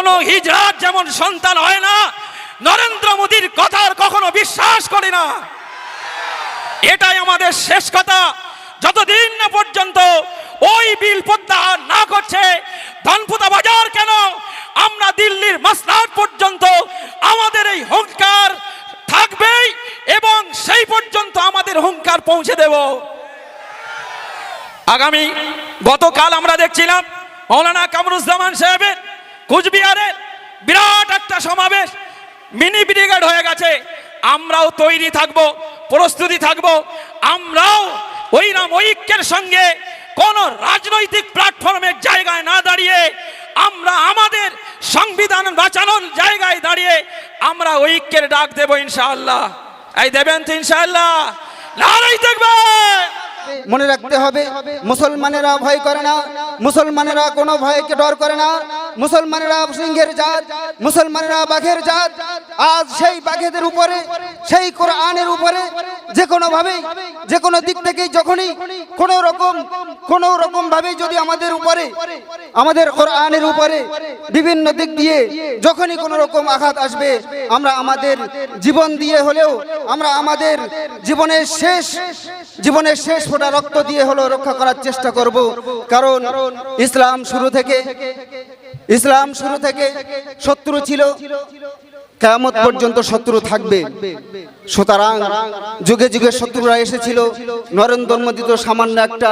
কোন হিজড়ার যেমন সন্তান হয় না, নরেন্দ্র মোদীর কথার কখনো বিশ্বাস করি না। এটাই আমাদের শেষ কথা। যতদিন না পর্যন্ত ওই বিল প্রত্যাহার না করছে ধনপুতা বাজার কেন? আমরা দিল্লির মাসলাট পর্যন্ত আমাদের এই হুঙ্কার থাকবেই এবং সেই পর্যন্ত আমাদের হুঙ্কার পৌঁছে দেব। আগামী গতকাল আমরা দেখছিলাম, মৌলানা কামরুজ্জামান সাহেবের কুচবিহারের বিরাট একটা সমাবেশ। মিনি ব্রিগেড হয়ে গেছে। আমরাও তৈরি থাকব, প্রস্তুতি থাকব। আমরাও ওই নাম ঐক্যের সঙ্গে কোন রাজনৈতিক প্ল্যাটফর্মের জায়গায় না দাঁড়িয়ে, আমরা আমাদের সংবিধান বাঁচানোর জায়গায় দাঁড়িয়ে আমরা ঐক্যের ডাক দেব ইনশাআল্লাহ। এই দেবেন তো ইনশাআল্লাহ। লড়াই দেখবে মনে রাখতে হবে, মুসলমানেরা ভয় করে না, মুসলমানেরা কোনো ভয়কে ডর করে না। মুসলমানেরা সিংহের জাত, মুসলমানেরা বাঘের জাত। আজ সেই বাঘেদের উপরে, সেই কোরআনের উপরে, যে কোনো ভাবে যে কোনো দিক থেকে যখনই কোনো রকম কোনো রকম ভাবে যদি আমাদের উপরে, আমাদের কোরআনের উপরে বিভিন্ন দিক দিয়ে যখনই কোনো রকম আঘাত আসবে, আমরা আমাদের জীবন দিয়ে হলেও, আমরা আমাদের জীবনের শেষ জীবনের শেষ ফোঁটা রক্ত দিয়ে হলেও রক্ষা করার চেষ্টা করব। কারণ ইসলাম শুরু থেকে ইসলাম শুরু থেকে শত্রু ছিল, কেয়ামত পর্যন্ত শত্রু থাকবে। সুতরাং যুগে যুগে শত্রুরা এসেছিল নরেন্দ্র মোদী তো সামান্য একটা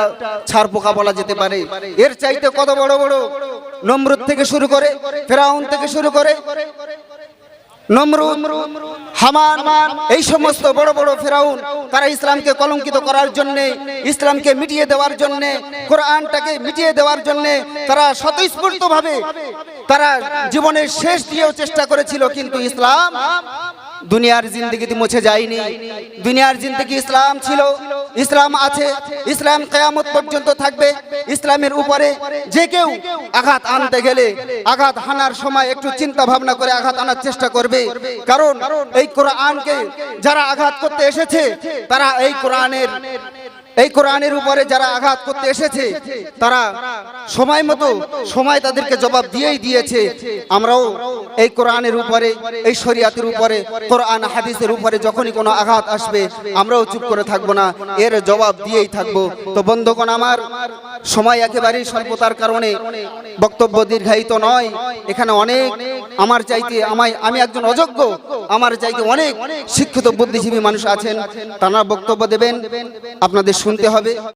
ছাড় পোকা বলা যেতে পারে। এর চাইতে কত বড় বড় নমরুদ থেকে শুরু করে, ফেরাউন থেকে শুরু করে নমরুদ এই সমস্ত বড় বড় ফেরাউন, তারা ইসলামকে কলঙ্কিত করার জন্যে, ইসলামকে মিটিয়ে দেওয়ার জন্যে, কোরআনটাকে মিটিয়ে দেওয়ার জন্যে তারা স্বতঃস্ফূর্তভাবে তারা জীবনের শেষ দিয়েও চেষ্টা করেছিল, কিন্তু ইসলাম দুনিয়ার জিন্দগিতে মুছে যায়নি। দুনিয়ার জিন্দগি ইসলাম ছিল। ইসলাম আছে। ইসলাম কেয়ামত পর্যন্ত থাকবে। ইসলামের উপরে যে কেউ আঘাত আনতে গেলে, আঘাত হানার সময় একটু চিন্তা ভাবনা করে আঘাত আনার চেষ্টা করবে। কারণ এই কোরআনকে যারা আঘাত করতে এসেছে, তারা এই কোরআনের এই কোরআনের উপরে যারা আঘাত করতে এসেছে, তারা সময় মতো সময় তাদেরকে জবাব দিয়েই দিয়েছে। আমরাও এই কোরআনের উপরে, এই শরিয়াতের উপরে, কোরআন, হাদিসের উপরে যখনই কোনো আঘাত আসবে, আমরাও চুপ করে থাকব না, এর জবাব দিয়েই থাকব। তো বন্ধুগণ আমার, সময় একেবারেই স্বল্পতার কারণে বক্তব্য দীর্ঘায়িত নয়, এখানে অনেক আমার চাইতে আমায় আমি একজন অযোগ্য। আমার চাইতে অনেক শিক্ষিত বুদ্ধিজীবী মানুষ আছেন। তারা বক্তব্য দেবেন। আপনাদের শুনতে হবে।